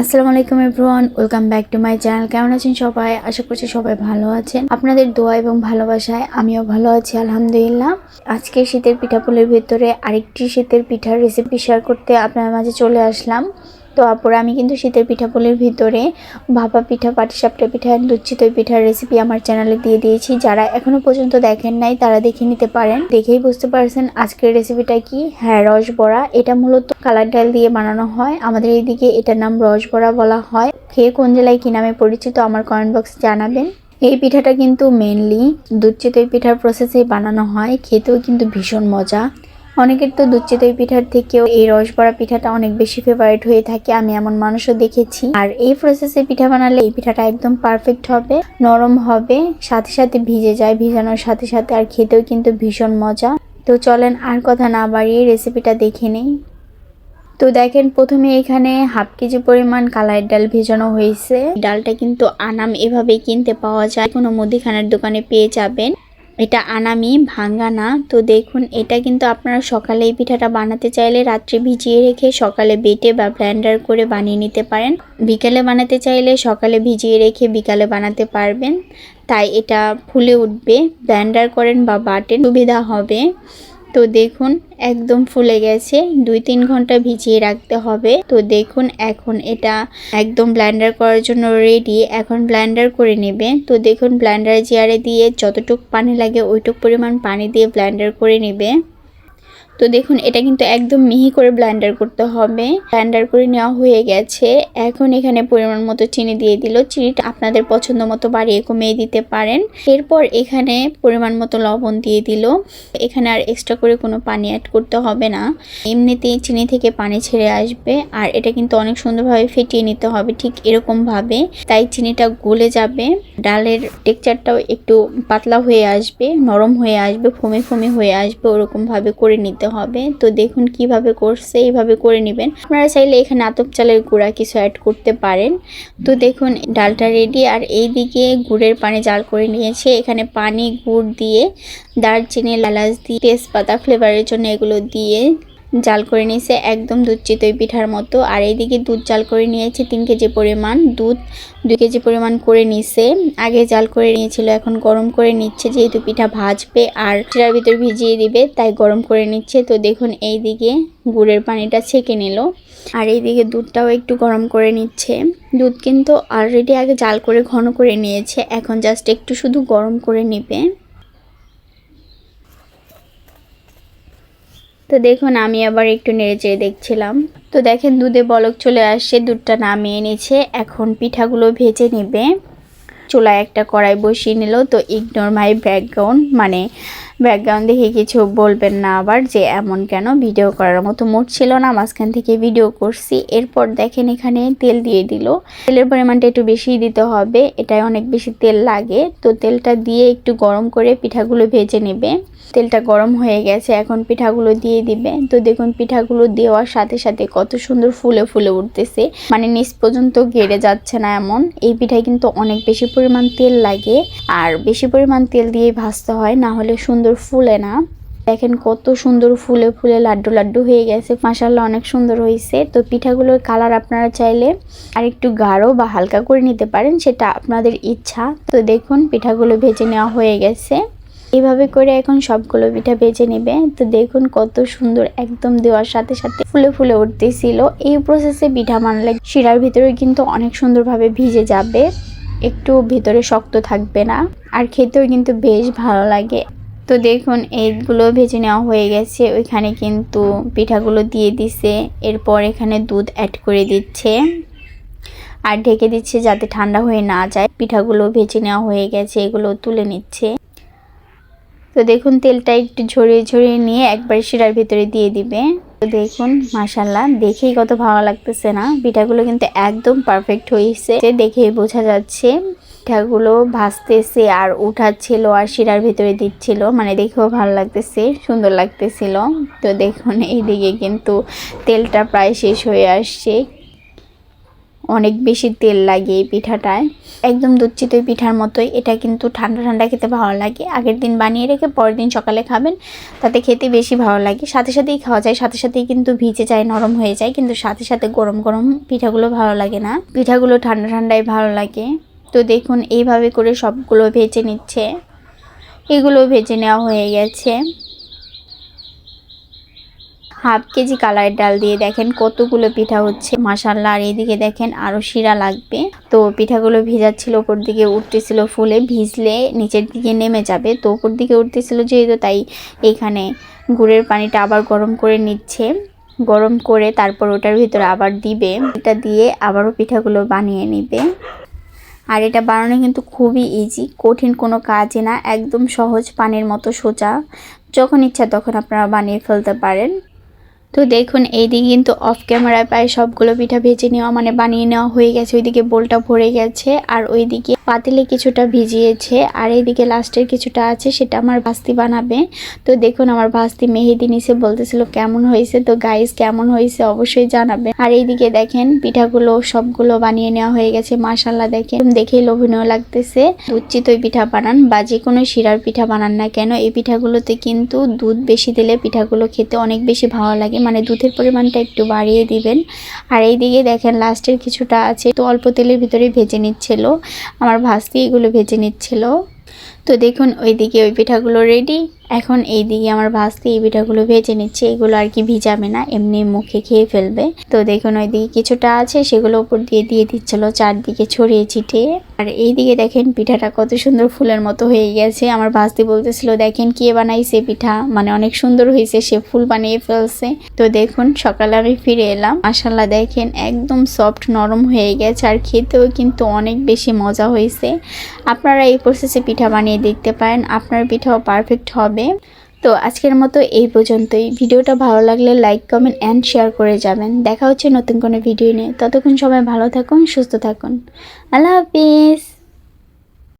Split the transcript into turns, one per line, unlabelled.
আসসালামু আলাইকুম everyone, welcome back to my channel. কেমন আছেন সবাই? আশা করছি সবাই ভালো আছেন। আপনাদের দোয়া এবং ভালোবাসায় আমিও ভালো আছি, আলহামদুলিল্লাহ। আজকে শীতের পিঠাপুলের ভেতরে আরেকটি শীতের পিঠার রেসিপি শেয়ার করতে আপনার মাঝে চলে আসলাম। তো আপুরা, আমি কিন্তু শীতের পিঠাপুলের ভিতরে ভাপা পিঠা, পাটিসাপটা পিঠা চিতই পিঠার রেসিপি আমার চ্যানেলে দিয়ে দিয়েছি। যারা এখনও পর্যন্ত দেখেন নাই, তারা দেখে নিতে পারেন। দেখেই বুঝতে পারছেন আজকের রেসিপিটা কি? হ্যাঁ রস বড়া এটা মূলত কালার ডাল দিয়ে বানানো হয়। আমাদের এইদিকে এটার নাম রস বড়া বলা হয়। খেয়ে কোন জেলায় কি নামে পরিচিত আমার কমেন্ট বক্সে জানাবেন। এই পিঠাটা কিন্তু মেনলি দুধ চিতই পিঠার প্রসেসে বানানো হয়। খেতেও কিন্তু ভীষণ মজা। অনেকের তো দুধ পিঠার থেকেও এই রসবড়া পিঠাটা অনেক বেশি ফেভারিট হয়ে থাকে, আমি এমন মানুষও দেখেছি। আর এই প্রসেসে পিঠা বানালে এই পিঠাটা একদম পারফেক্ট হবে, নরম হবে, সাথে সাথে ভিজে যায়, ভিজানোর সাথে সাথে আর খেতেও কিন্তু ভীষণ মজা। তো চলেন আর কথা না বাড়িয়ে রেসিপিটা দেখে নেই। তো দেখেন, প্রথমে এখানে হাফ কেজি পরিমাণ কালারের ডাল ভেজানো হয়েছে। ডালটা কিন্তু আনাম এভাবেই কিনতে পাওয়া যায়, কোনো মুদিখানার দোকানে পেয়ে যাবেন। এটা আনামি, ভাঙ্গা না। তো দেখুন, এটা কিন্তু আপনারা সকালে এই পিঠাটা বানাতে চাইলে রাত্রে ভিজিয়ে রেখে সকালে বেটে বা ব্লেন্ডার করে বানিয়ে নিতে পারেন। বিকালে বানাতে চাইলে সকালে ভিজিয়ে রেখে বিকালে বানাতে পারবেন। তাই এটা ফুলে উঠবে। ব্লেন্ডার করেন বা বাটেন, সুবিধা হবে। তো দেখুন, একদম ফুলে গেছে। দুই তিন ঘণ্টা ভিজিয়ে রাখতে হবে। তো দেখুন, এখন এটা একদম ব্লেন্ডার করার জন্য রেডি এখন ব্লেন্ডার করে নেবে তো দেখুন ব্লেন্ডার জিয়ারে দিয়ে যতটুক পানি লাগে, ওইটুক পরিমাণ পানি দিয়ে ব্লেন্ডার করে নেবে তো দেখুন, এটা কিন্তু একদম মিহি করে ব্লেন্ডার করতে হবে। ব্লেন্ডার করে নেওয়া হয়ে গেছে। এখন এখানে পরিমাণ মতো চিনি দিয়ে দিল। চিনিটা আপনাদের পছন্দ মতো বাড়িয়ে কমিয়ে দিতে পারেন। এরপর এখানে পরিমাণ মতো লবণ দিয়ে দিল। এখানে আর এক্সট্রা করে কোনো পানি অ্যাড করতে হবে না। এমনিতেই চিনি থেকে পানি ছেড়ে আসবে। আর এটা কিন্তু অনেক সুন্দরভাবে ফেটিয়ে নিতে হবে, ঠিক এরকমভাবে। তাই চিনিটা গলে যাবে। ডালের টেক্সচারটাও একটু পাতলা হয়ে আসবে, নরম হয়ে আসবে, ফমে ফমে হয়ে আসবে, ওরকমভাবে করে নিতে নিতে হবে। তো দেখুন কীভাবে করছে, এইভাবে করে নেবেন। আপনারা চাইলে এখানে আতপ চালের গুঁড়া কিছু অ্যাড করতে পারেন। তো দেখুন ডালটা রেডি আর এই দিকে গুড়ের পানি জাল করে নিয়েছে। এখানে পানি, গুড় দিয়ে দারচিনি লালাচ দিয়ে তেজপাতা ফ্লেভারের জন্য এগুলো দিয়ে জাল করে নিয়েছে, একদম দুধ চিতই পিঠার মতো। আর এইদিকে দুধ জাল করে নিয়েছে তিন কেজি পরিমাণ দুধ। দুই কেজি পরিমাণ করে নিছে। আগে জাল করে নিয়েছিল, এখন গরম করে নিচ্ছে যেহেতু পিঠা ভাজবে আর সেটার ভিতর ভিজিয়ে দিবে, তাই গরম করে নিচ্ছে। তো দেখুন এই দিকে গুড়ের পানিটা ছেঁকে নিল। আর এইদিকে দুধটাও একটু গরম করে নিচ্ছে। দুধ কিন্তু অলরেডি আগে জাল করে ঘন করে নিয়েছে, এখন জাস্ট একটু শুধু গরম করে নেবে। তো দেখুন, আমি আবার একটু নেড়ে চেড়ে দেখছিলাম। তো দেখেন, দুধে বলক চলে আসছে, দুধটা নামিয়ে নিচ্ছে। এখন পিঠাগুলো ভেজে নেবে। চুলায় একটা কড়াই বসিয়ে নিল, তো ইগনোর মাই ব্যাকগ্রাউন্ড মানে ব্যাকগ্রাউন্ড দেখে কিছু বলবেন না আবার যে এমন কেন? ভিডিও করার মতো মোট ছিল না, মাঝখান থেকে ভিডিও করছি। এরপর দেখেন এখানে তেল দিয়ে দিল। তেলের পরিমাণটা একটু বেশি দিতে হবে এটাই অনেক বেশি তেল লাগে। তো তেলটা দিয়ে একটু গরম করে পিঠাগুলো ভেজে নেবে। তেলটা গরম হয়ে গেছে, এখন পিঠাগুলো দিয়ে দিবে। তো দেখুন, পিঠাগুলো দেওয়ার সাথে সাথে কত সুন্দর ফুলে ফুলে উঠতেছে। মানে নিচ পর্যন্ত গেড়ে যাচ্ছে না এমন। এই পিঠায় কিন্তু অনেক বেশি পরিমাণ তেল লাগে। আর বেশি পরিমাণ তেল দিয়ে ভাজতে হয়, না হলে সুন্দর ফুলে না। দেখেন কত সুন্দর ফুলে ফুলে লাড্ডু লাড্ডু হয়ে গেছে। মাসাল্লাহ অনেক সুন্দর হয়েছে তো পিঠাগুলোর কালার আপনারা চাইলে আর একটু গাঢ় বা হালকা করে নিতে পারেন, সেটা আপনাদের ইচ্ছা। তো দেখুন, পিঠাগুলো ভেজে নেওয়া হয়ে গেছে। এভাবে করে এখন সবগুলো পিঠা ভেজে নেবে। তো দেখুন কত সুন্দর একদম দেওয়ার সাথে সাথে ফুলে ফুলে উঠতেছিল। এই প্রসেসে পিঠা মানলে শিরার ভিতরে কিন্তু অনেক সুন্দরভাবে ভিজে যাবে। একটু ভিতরে শক্ত থাকবে না। আর খেতেও কিন্তু বেশ ভালো লাগে। তো দেখুন এইগুলো ভেজে নেওয়া হয়ে গেছে। ওইখানে কিন্তু পিঠাগুলো দিয়ে দিছে। এরপর এখানে দুধ অ্যাড করে দিচ্ছে। আর ঢেকে দিচ্ছে যাতে ঠান্ডা হয়ে না যায়। পিঠাগুলো ভেজে নেওয়া হয়ে গেছে, এগুলো তুলে নিচ্ছে। তো দেখুন, তেলটা একটু ঝরিয়ে ঝরিয়ে নিয়ে একবার শিরার ভিতরে দিয়ে দিবে। তো দেখুন মাসাল্লাহ দেখেই কত ভালো লাগতেছে না? পিঠাগুলো কিন্তু একদম পারফেক্ট হয়েছে। দেখেই বোঝা যাচ্ছে। পিঠাগুলো ভাজতেছে আর উঠাচ্ছিল আর শিরার ভিতরে দিচ্ছিল। মানে দেখেও ভালো লাগতেছে, সুন্দর লাগতেছিল। তো দেখুন, এইদিকে কিন্তু তেলটা প্রায় শেষ হয়ে আসছে। অনেক বেশি তেল লাগে এই পিঠাটায়। একদম দুধ চিতই পিঠার মতোই। এটা কিন্তু ঠান্ডা ঠান্ডা খেতে ভালো লাগে। আগের দিন বানিয়ে রেখে পরের দিন সকালে খাবেন, তাতে খেতে বেশি ভালো লাগে। সাথে সাথেই খাওয়া যায়, সাথে সাথেই কিন্তু ভিজে যায়, নরম হয়ে যায়। কিন্তু সাথে সাথে গরম গরম পিঠাগুলো ভালো লাগে না। পিঠাগুলো ঠান্ডা ঠান্ডায় ভালো লাগে। তো দেখুন, এইভাবে করে সবগুলো ভেজে নিচ্ছে। এগুলো ভেজে নেওয়া হয়ে গেছে। হাফ কেজি কালারের ডাল দিয়ে দেখেন কতগুলো পিঠা হচ্ছে। মাসাল্লাহ আর এইদিকে দেখেন আরও শিরা লাগবে। তো পিঠাগুলো ভেজাচ্ছিল, ওপর দিকে উঠতেছিল ফুলে, ভিজলে নিচের দিকে নেমে যাবে। তো ওপর দিকে উঠতেছিল যেহেতু, তাই এখানে গুড়ের পানিটা আবার গরম করে নিচ্ছে। গরম করে তারপর ওটার ভিতরে আবার দিবে। এটা দিয়ে আবারও পিঠাগুলো বানিয়ে নিবে। আর এটা বানানো কিন্তু খুবই ইজি কঠিন কোনো কাজে না, একদম সহজ পানির মতো সোজা। যখন ইচ্ছা তখন আপনারা বানিয়ে ফেলতে পারেন। তো দেখুন, এইদিকে কিন্তু অফ ক্যামেরায় প্রায় সবগুলো পিঠা ভেজে নেওয়া মানে বানিয়ে নেওয়া হয়ে গেছে। ওইদিকে বোলটা ভরে গেছে আর ওইদিকে পাতিলে কিছুটা ভিজিয়েছে। আর এইদিকে লাস্টের কিছুটা আছে, সেটা আমার ভাস্তি বানাবে। তো দেখুন, আমার ভাস্তি মেহেদি নিচে বলতেছিল কেমন হয়েছে? তো গাইস কেমন হয়েছে অবশ্যই জানাবে আর এইদিকে দেখেন, পিঠাগুলো সবগুলো বানিয়ে নেওয়া হয়ে গেছে মাসাল্লাহ দেখেন। দেখেই লোভনীয় লাগতেছে। উচ্চিত ওই পিঠা বানান বা যে কোনো শিরার পিঠা বানান না কেন, এই পিঠাগুলোতে কিন্তু দুধ বেশি দিলে পিঠাগুলো খেতে অনেক বেশি ভালো লাগে। মানে দুধের পরিমাণটা একটু বাড়িয়ে দিবেন। আর এই দিকে দেখেন লাস্টের কিছুটা আছে। তো অল্প তেলের ভিতরে ভেজে নিচ্ছিল। আমার ভাস্তি এগুলো ভেজে নিচ্ছিল। তো দেখুন, ওইদিকে ওই পিঠাগুলো রেডি এখন এইদিকে আমার ভাস্তি এই পিঠাগুলো ভেজে নিচ্ছে। এগুলো আর কি ভিজাবে না, এমনি মুখে খেয়ে ফেলবে। তো দেখুন, ওইদিকে কিছুটা আছে, সেগুলো উপর দিয়ে দিয়ে দিচ্ছিল চারদিকে ছড়িয়ে ছিটিয়ে। আর এইদিকে দেখেন, পিঠাটা কত সুন্দর ফুলের মতো হয়ে গেছে। আমার ভাস্তি বলতেছিল, দেখেন কে বানাইছে পিঠা? মানে অনেক সুন্দর হয়েছে, সে ফুল বানিয়ে ফেলছে। তো দেখুন, সকালে আমি ফিরে এলাম। মাসাল্লাহ দেখেন একদম সফট নরম হয়ে গেছে। আর খেতেও কিন্তু অনেক বেশি মজা হয়েছে। আপনারা এই প্রসেসে পিঠা বানিয়ে দেখতে পারেন, আপনার পিঠাও পারফেক্ট হবে। তো আজকের মতো এই পর্যন্তই। ভিডিওটা ভালো লাগলে লাইক কমেন্ট অ্যান্ড শেয়ার করে যাবেন। দেখা হচ্ছে নতুন কোনো ভিডিও নিয়ে। ততক্ষণ সবাই ভালো থাকুন, সুস্থ থাকুন। আল্লাহ হাফিজ!